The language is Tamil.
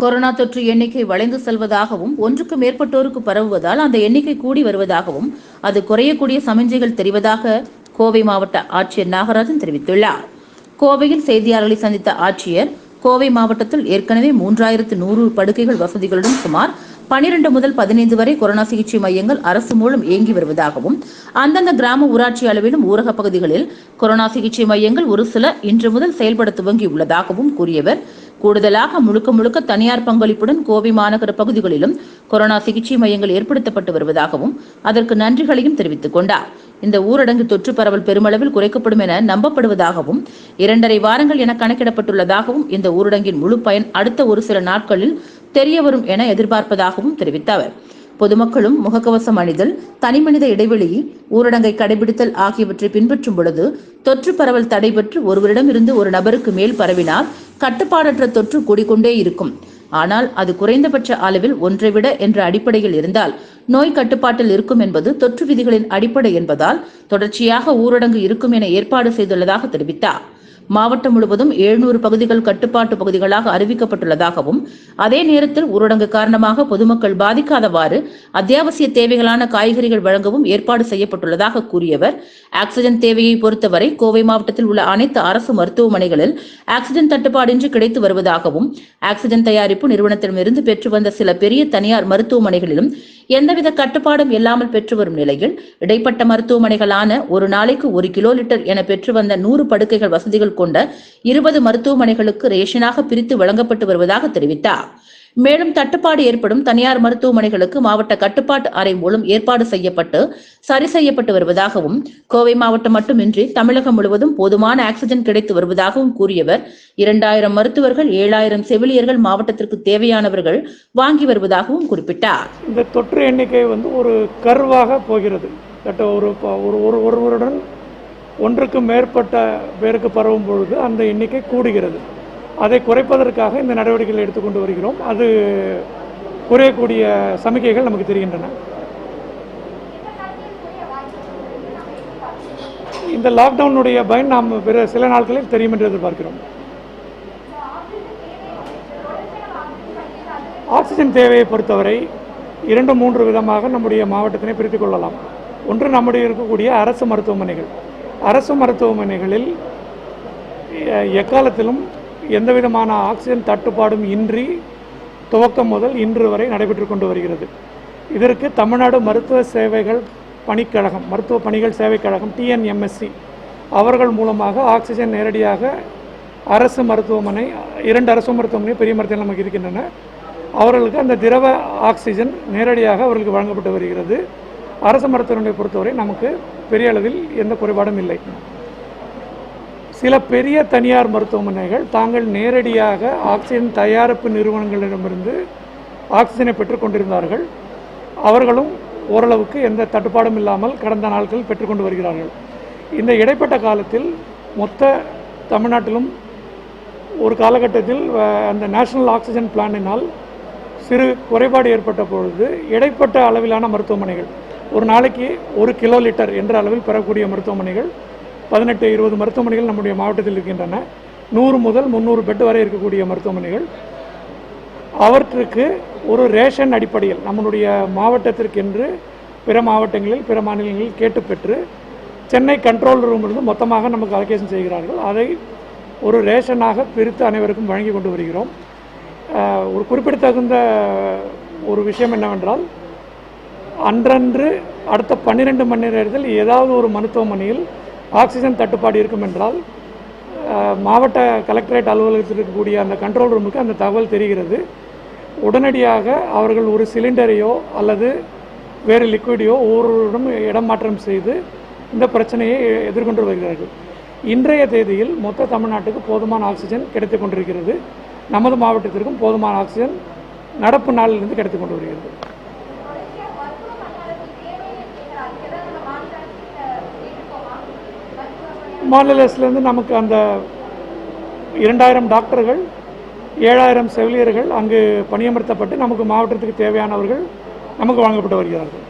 கொரோனா தொற்று எண்ணிக்கை வளைந்து செல்வதாகவும் ஒன்றுக்கு மேற்பட்டோருக்கு பரவுவதால் அந்த எண்ணிக்கை கூடி வருவதாகவும் அது குறையக்கூடிய சமிஞ்சைகள் தெரிவதாக கோவை மாவட்ட ஆட்சியர் நாகராஜன் தெரிவித்துள்ளார். கோவையில் செய்தியாளர்களை சந்தித்த ஆட்சியர் கோவை மாவட்டத்தில் ஏற்கனவே மூன்றாயிரத்து நூறு படுக்கைகள் வசதிகளுடன் சுமார் பனிரெண்டு முதல் பதினைந்து வரை கொரோனா சிகிச்சை மையங்கள் அரசு மூலம் இயங்கி வருவதாகவும் அந்தந்த கிராம ஊராட்சி அளவிலும் ஊரக பகுதிகளில் கொரோனா சிகிச்சை மையங்கள் ஒரு சில இன்று முதல் செயல்பட துவங்கியுள்ளதாகவும் கூறியவர். கூடுதலாக முழுக்க முழுக்க தனியார் பங்களிப்புடன் கோவை மாநகர பகுதிகளிலும் கொரோனா சிகிச்சை மையங்கள் ஏற்படுத்தப்பட்டு வருவதாகவும் அதற்கு நன்றிகளையும் தெரிவித்துக் கொண்டார். இந்த ஊரடங்கு தொற்று பரவல் பெருமளவில் குறைக்கப்படும் என நம்பப்படுவதாகவும் இரண்டரை வாரங்கள் என கணக்கிடப்பட்டுள்ளதாகவும் இந்த ஊரடங்கின் முழு பயன் அடுத்த ஒரு சில நாட்களில் தெரிய வரும் என எதிர்பார்ப்பதாகவும் தெரிவித்தார் பொதுமக்களும் முகக்கவசம் அணிதல் தனிமனித இடைவெளி ஊரடங்கை கடைபிடித்தல் ஆகியவற்றை பின்பற்றும் பொழுது தொற்று பரவல் தடைபெற்று ஒருவரிடமிருந்து ஒரு நபருக்கு மேல் பரவினால் கட்டுப்பாடற்ற தொற்று கூடிக்கொண்டே இருக்கும். ஆனால் அது குறைந்தபட்ச அளவில் ஒன்றை விட என்ற அடிப்படையில் இருந்தால் நோய் கட்டுப்பாட்டில் இருக்கும் என்பது தொற்று விதிகளின் அடிப்படை என்பதால் தொடர்ச்சியாக ஊரடங்கு இருக்கும் என ஏற்பாடு செய்துள்ளதாக தெரிவித்தார். மாவட்டம் முழுவதும் எழுநூறு பகுதிகள் கட்டுப்பாட்டு பகுதிகளாக அறிவிக்கப்பட்டுள்ளதாகவும் அதே நேரத்தில் ஊரடங்கு காரணமாக பொதுமக்கள் பாதிக்காதவாறு அத்தியாவசிய தேவைகளான காய்கறிகள் வழங்கவும் ஏற்பாடு செய்யப்பட்டுள்ளதாக கூறியவர். ஆக்சிஜன் தேவையை பொறுத்தவரை கோவை மாவட்டத்தில் உள்ள அனைத்து அரசு மருத்துவமனைகளில் ஆக்சிஜன் தட்டுப்பாடின்றி கிடைத்து வருவதாகவும் ஆக்சிஜன் தயாரிப்பு நிறுவனத்திடமிருந்து பெற்று வந்த சில பெரிய தனியார் மருத்துவமனைகளிலும் எந்தவித கட்டுப்பாடும் இல்லாமல் பெற்று வரும் நிலையில் இடைப்பட்ட மருத்துவமனைகளான ஒரு நாளைக்கு ஒரு கிலோ லிட்டர் என பெற்று வந்த நூறு படுக்கைகள் வசதிகள் கொண்ட இருபது மருத்துவமனைகளுக்கு ரேஷனாக பிரித்து வழங்கப்பட்டு வருவதாக தெரிவித்தார். மேலும் தட்டுப்பாடு ஏற்படும் தனியார் மருத்துவமனைகளுக்கு மாவட்ட கட்டுப்பாட்டு அறை மூலம் ஏற்பாடு செய்யப்பட்டு சரி செய்யப்பட்டு வருவதாகவும் கோவை மாவட்டம் மட்டுமின்றி தமிழகம் முழுவதும் போதுமான ஆக்சிஜன் கிடைத்து வருவதாகவும் கூறியவர். இரண்டாயிரம் மருத்துவர்கள் ஏழாயிரம் செவிலியர்கள் மாவட்டத்திற்கு தேவையானவர்கள் வாங்கி வருவதாகவும் குறிப்பிட்டார். இந்த தொற்று எண்ணிக்கை வந்து ஒரு கர்வாக போகிறது. ஒரு ஒரு ஒரு ஒருவருடன் ஒன்றுக்கு மேற்பட்ட பேருக்கு பரவும் பொழுது அந்த எண்ணிக்கை கூடுகிறது. அதை குறைப்பதற்காக இந்த நடவடிக்கைகளை எடுத்துக்கொண்டு வருகிறோம். அது குறையக்கூடிய சமிக்கைகள் நமக்கு தெரிகின்றன. இந்த லாக்டவுனுடைய பயன் நாம் பிற சில நாட்களில் தெரியும் என்று எதிர்பார்க்கிறோம். ஆக்சிஜன் தேவையை பொறுத்தவரை இரண்டு மூன்று விதமாக நம்முடைய மாவட்டத்தினை பிரித்துக் கொள்ளலாம். ஒன்று நம்முடைய இருக்கக்கூடிய அரசு மருத்துவமனைகள். அரசு மருத்துவமனைகளில் எக்காலத்திலும் எந்த விதமான ஆக்சிஜன் தட்டுப்பாடும் இன்றி துவக்கம் முதல் இன்று வரை நடைபெற்று கொண்டு வருகிறது. இதற்கு தமிழ்நாடு மருத்துவ சேவைகள் பணிக்கழகம் மருத்துவ பணிகள் சேவை கழகம் டிஎன்எம்எஸ்சி அவர்கள் மூலமாக ஆக்சிஜன் நேரடியாக அரசு மருத்துவமனை இரண்டு அரசு மருத்துவமனை பெரிய மருத்துவமனை நமக்கு இருக்கின்றன. அவர்களுக்கு அந்த திரவ ஆக்சிஜன் நேரடியாக அவர்களுக்கு வழங்கப்பட்டு வருகிறது. அரசு மருத்துவமனை பொறுத்தவரை நமக்கு பெரிய அளவில் எந்த குறைபாடும் இல்லை. சில பெரிய தனியார் மருத்துவமனைகள் தாங்கள் நேரடியாக ஆக்சிஜன் தயாரிப்பு நிறுவனங்களிடமிருந்து ஆக்சிஜனை பெற்றுக்கொண்டிருந்தார்கள் அவர்களும் ஓரளவுக்கு எந்த தட்டுப்பாடும் இல்லாமல் கடந்த நாட்களில் பெற்றுக்கொண்டு வருகிறார்கள். இந்த இடைப்பட்ட காலத்தில் மொத்த தமிழ்நாட்டிலும் ஒரு காலகட்டத்தில் அந்த நேஷனல் ஆக்சிஜன் பிளானினால் சிறு குறைபாடு ஏற்பட்ட பொழுது இடைப்பட்ட அளவிலான மருத்துவமனைகள் ஒரு நாளைக்கு ஒரு கிலோ லிட்டர் என்ற அளவில் பெறக்கூடிய மருத்துவமனைகள் பதினெட்டு இருபது மருத்துவமனைகள் நம்முடைய மாவட்டத்தில் இருக்கின்றன. நூறு முதல் முந்நூறு பெட் வரை இருக்கக்கூடிய மருத்துவமனைகள். அவற்றுக்கு ஒரு ரேஷன் அடிப்படையில் நம்மளுடைய மாவட்டத்திற்கென்று பிற மாவட்டங்களில் பிற மாநிலங்களில் கேட்டு பெற்று சென்னை கண்ட்ரோல் ரூமிலிருந்து மொத்தமாக நமக்கு அலோகேஷன் செய்கிறார்கள். அதை ஒரு ரேஷனாக பிரித்து அனைவருக்கும் வழங்கி கொண்டு வருகிறோம். ஒரு குறிப்பிடத்தகுந்த ஒரு விஷயம் என்னவென்றால் அன்றன்று அடுத்த பன்னிரெண்டு மணி நேரத்தில் ஏதாவது ஒரு மருத்துவமனையில் ஆக்சிஜன் தட்டுப்பாடு இருக்கும் என்றால் மாவட்ட கலெக்டரேட் அலுவலகத்தில் இருக்கக்கூடிய அந்த கண்ட்ரோல் ரூமுக்கு அந்த தகவல் தெரிகிறது. உடனடியாக அவர்கள் ஒரு சிலிண்டரையோ அல்லது வேறு லிக்விடையோ ஒவ்வொருவரிடம் இடமாற்றம் செய்து இந்த பிரச்சனையை எதிர்கொண்டு வருகிறார்கள். இன்றைய தேதியில் மொத்த தமிழ்நாட்டுக்கு போதுமான ஆக்சிஜன் கிடைத்து கொண்டிருக்கிறது. நமது மாவட்டத்திற்கும் போதுமான ஆக்சிஜன் நடப்பு நாளிலிருந்து கிடைத்து கொண்டு வருகிறது. மாநில அரசுலேருந்து நமக்கு அந்த இரண்டாயிரம் டாக்டர்கள் ஏழாயிரம் செவிலியர்கள் அங்கு பணியமர்த்தப்பட்டு நமக்கு மாவட்டத்துக்கு தேவையானவர்கள் நமக்கு வழங்கப்பட்டு வருகிறார்கள்.